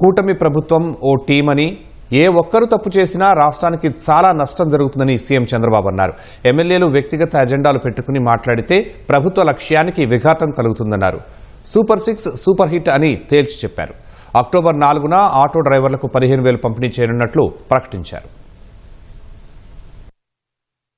కూటమి ప్రభుత్వం ఓ టీం అని ఏ ఒక్కరు తప్పు చేసినా రాష్ట్రానికి చాలా నష్టం జరుగుతుందని సీఎం చంద్రబాబు అన్నారు. ఎమ్మెల్యేలు వ్యక్తిగత అజెండాలు పెట్టుకుని మాట్లాడితే ప్రభుత్వ లక్ష్యానికి విఘాతం కలుగుతుందన్నారు. సూపర్ సిక్స్ సూపర్ హిట్ అని తేల్చి చెప్పారు. అక్టోబర్ నాలుగున ఆటో డ్రైవర్లకు పదిహేను వేలు పంపిణీ చేయనున్నట్లు ప్రకటించారు.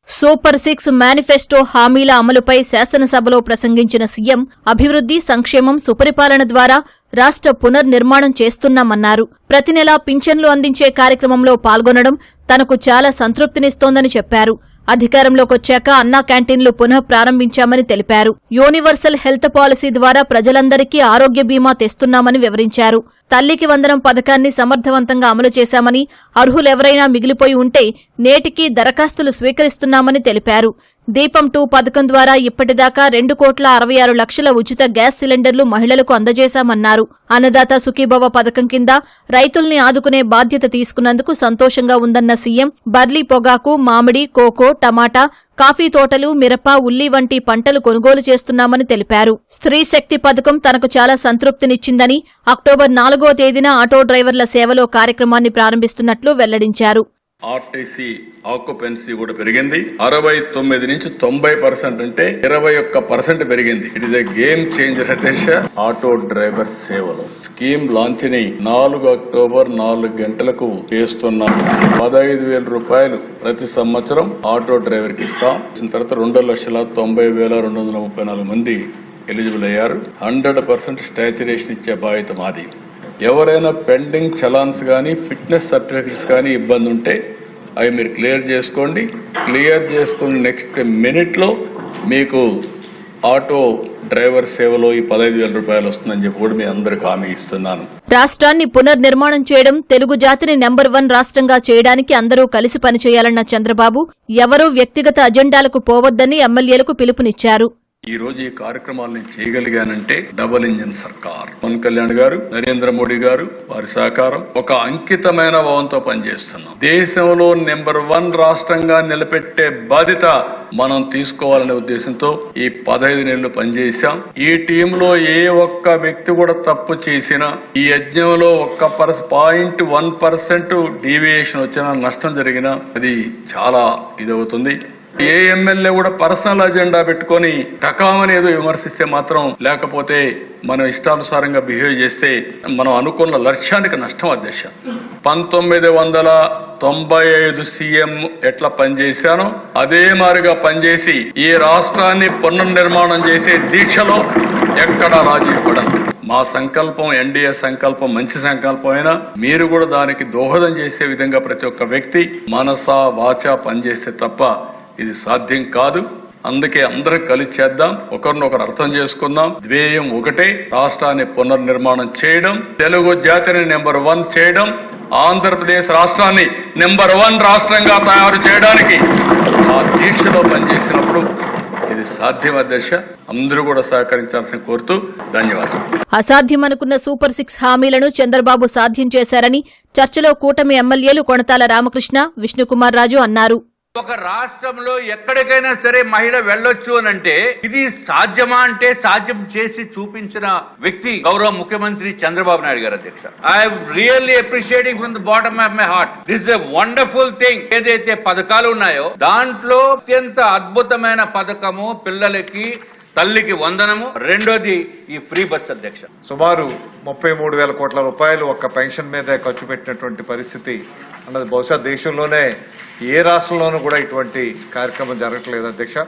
సూపర్ సిక్స్ మేనిఫెస్టో హామీల అమలుపై శాసనసభలో ప్రసంగించిన సీఎం అభివృద్ది సంక్షేమం సుపరిపాలన ద్వారా రాష్ట్ర పునర్నిర్మాణం చేస్తున్నామన్నారు. ప్రతి నెలా పింఛన్లు అందించే కార్యక్రమంలో పాల్గొనడం తనకు చాలా సంతృప్తినిస్తోందని చెప్పారు. అధికారంలోకొచ్చాక అన్నా క్యాంటీన్లు పునః ప్రారంభించామని తెలిపారు. యూనివర్సల్ హెల్త్ పాలసీ ద్వారా ప్రజలందరికీ ఆరోగ్య బీమా తెస్తున్నామని వివరించారు. తల్లికి వందనం పథకాన్ని సమర్థవంతంగా అమలు చేశామని అర్హులెవరైనా మిగిలిపోయి ఉంటే నేటికి దరఖాస్తులు స్వీకరిస్తున్నామని తెలిపారు. దీపం టూ పథకం ద్వారా ఇప్పటిదాకా రెండు కోట్ల అరవై ఆరు లక్షల ఉచిత గ్యాస్ సిలిండర్లు మహిళలకు అందజేశామన్నారు. అన్నదాత సుఖీభవ పథకం కింద రైతుల్ని ఆదుకునే బాధ్యత తీసుకున్నందుకు సంతోషంగా ఉందన్న సీఎం బర్లీ పొగాకు మామిడి కోకో టమాటా కాఫీ తోటలు మిరప ఉల్లి వంటి పంటలు కొనుగోలు చేస్తున్నామని తెలిపారు. స్త్రీ శక్తి పథకం తనకు చాలా సంతృప్తినిచ్చిందని అక్టోబర్ నాలుగో తేదీన ఆటో డ్రైవర్ల సేవలో కార్యక్రమాన్ని ప్రారంభిస్తున్నట్లు వెల్లడించారు. ఆర్టీసీ ఆక్యుపెన్సీ కూడా పెరిగింది. అరవై తొమ్మిది నుంచి తొంభై పర్సెంట్ అంటే ఇరవై ఒక్క పర్సెంట్ పెరిగింది. It is a game changer దేశ ఆటో డ్రైవర్ సేవలు. స్కీమ్ లాంచ్ని నాలుగు అక్టోబర్ నాలుగు గంటలకు చేస్తున్నాం పదహైదు వేల రూపాయలు ప్రతి సంవత్సరం ఆటో డ్రైవర్కి ఇస్తాం తర్వాత రెండు లక్షల తొంభై వేల రెండు వందల ముప్పై నాలుగు మంది ఎలిజిబుల్ అయ్యారు. హండ్రెడ్ పర్సెంట్ స్టాచ్యురేషన్ ఇచ్చే బాధ్యత మాది. ఎవరైనా పెండింగ్ చలాన్స్ కానీ ఫిట్నెస్ సర్టిఫికెట్స్ కానీ ఇబ్బంది ఉంటే అవి మీరు క్లియర్ చేసుకోండి. క్లియర్ చేసుకుని నెక్స్ట్ మినిట్లో మీకు ఆటో డ్రైవర్ సేవలో ఈ పదహైదు వేల రూపాయలు వస్తుందని చెప్పి కూడా మీ అందరికి హామీ ఇస్తున్నాను. రాష్ట్రాన్ని పునర్నిర్మాణం చేయడం తెలుగు జాతిని నెంబర్ వన్ రాష్ట్రంగా చేయడానికి అందరూ కలిసి పనిచేయాలన్న చంద్రబాబు ఎవరూ వ్యక్తిగత అజెండాలకు పోవద్దని ఎమ్మెల్యేలకు పిలుపునిచ్చారు. ఈ రోజు ఈ కార్యక్రమాలను చేయగలిగానంటే డబుల్ ఇంజిన్ సర్కార్. పవన్ కళ్యాణ్ గారు నరేంద్ర మోడీ గారు వారి సహకారం ఒక అంకితమైన భావంతో పనిచేస్తున్నాం. దేశంలో నెంబర్ వన్ రాష్ట్రంగా నిలబెట్టే బాధ్యత మనం తీసుకోవాలనే ఉద్దేశంతో ఈ పదహైదు నెలలు పనిచేశాం. ఈ టీంలో ఏ ఒక్క వ్యక్తి కూడా తప్పు చేసినా ఈ యజ్ఞంలో ఒక్క పర్స్ పాయింట్ వన్ పర్సెంట్ డీవియేషన్ వచ్చినా నష్టం జరిగినా అది చాలా ఇదవుతుంది. ఏ ఎమ్మెల్యే కూడా పర్సనల్ అజెండా పెట్టుకొని టకామని ఏదో విమర్శిస్తే మాత్రం లేకపోతే మనం ఇష్టానుసారంగా బిహేవ్ చేస్తే మనం అనుకున్న లక్ష్యానికి నష్టం అధ్యక్ష. పంతొమ్మిది వందల తొంభై ఐదు సీఎం ఎట్లా పనిచేశానో అదే మారిగా పనిచేసి ఈ రాష్ట్రాన్ని పునర్నిర్మాణం చేసే దీక్షలో ఎక్కడా రాజీ మా సంకల్పం ఎన్డీఏ సంకల్పం మంచి సంకల్పం అయినా మీరు కూడా దానికి దోహదం చేసే విధంగా ప్రతి ఒక్క వ్యక్తి మనస వాచ పనిచేస్తే తప్ప ఇది సాధ్యం కాదు. అందుకే అందరం కలిసి చేద్దాం. ఒకరినొకరు అర్థం చేసుకుందాం. ద్వేయం ఒకటే. రాష్ట్రాన్ని పునర్నిర్మాణం చేయడం. తెలుగు జాతిని నెంబర్ వన్ చేయడం. ఆంధ్రప్రదేశ్ రాష్ట్రాన్ని నెంబర్ వన్ రాష్ట్రంగా తయారు చేయడానికి ఆ దీక్షలో పనిచేసినప్పుడు ఇది సాధ్యమ దశ? అందరూ కూడా సహకరించాల్సిన కోరుతూ ధన్యవాదాలు. అసాధ్యమనుకున్న సూపర్ సిక్స్ హామీలను చంద్రబాబు సాధ్యం చేశారని చర్చలో కూటమి ఎమ్మెల్యేలు కొణతాల రామకృష్ణ విష్ణుకుమార్ రాజు అన్నారు. ఒక రాష్ట్రంలో ఎక్కడికైనా సరే మహిళ వెళ్ళొచ్చు అని అంటే ఇది సాధ్యమా అంటే సాధ్యం చేసి చూపించిన వ్యక్తి గౌరవ ముఖ్యమంత్రి చంద్రబాబు నాయుడు గారు అధ్యక్ష. I really appreciating from the bottom of my heart this a wonderful thing ఏదైతే పథకాలు ఉన్నాయో దాంట్లో అత్యంత అద్భుతమైన పథకము పిల్లలకి తల్లికి వందనము రెండోది ఈ ఫ్రీ బస్ అధ్యక్ష. సుమారు ముప్పై మూడు వేల కోట్ల రూపాయలు ఒక్క పెన్షన్ మీద ఖర్చు పెట్టినటువంటి పరిస్థితి. అన్నది బహుశా దేశంలోనే ఏ రాష్ట్రంలోనూ కూడా ఇటువంటి కార్యక్రమం జరగట్లేదు అధ్యక్ష.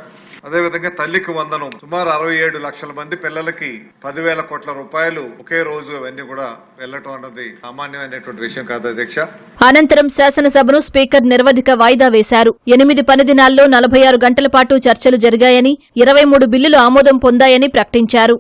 అదేవిధంగా తల్లికి వందనం. సుమారు అరవై ఏడు లక్షల మంది పిల్లలకి పదివేల కోట్ల రూపాయలు ఒకే రోజు అవన్నీ కూడా వెళ్ళటం అన్నది సామాన్యమైనటువంటి విషయం కాదు అధ్యక్ష. అనంతరం శాసనసభను స్పీకర్ నిర్వధిక వాయిదా వేశారు. ఎనిమిది పని దినాల్లో నలభై ఆరు గంటల పాటు చర్చలు జరిగాయని ఇరవై మూడు బిల్లులు ఆమోదం పొందాయని ప్రకటించారు.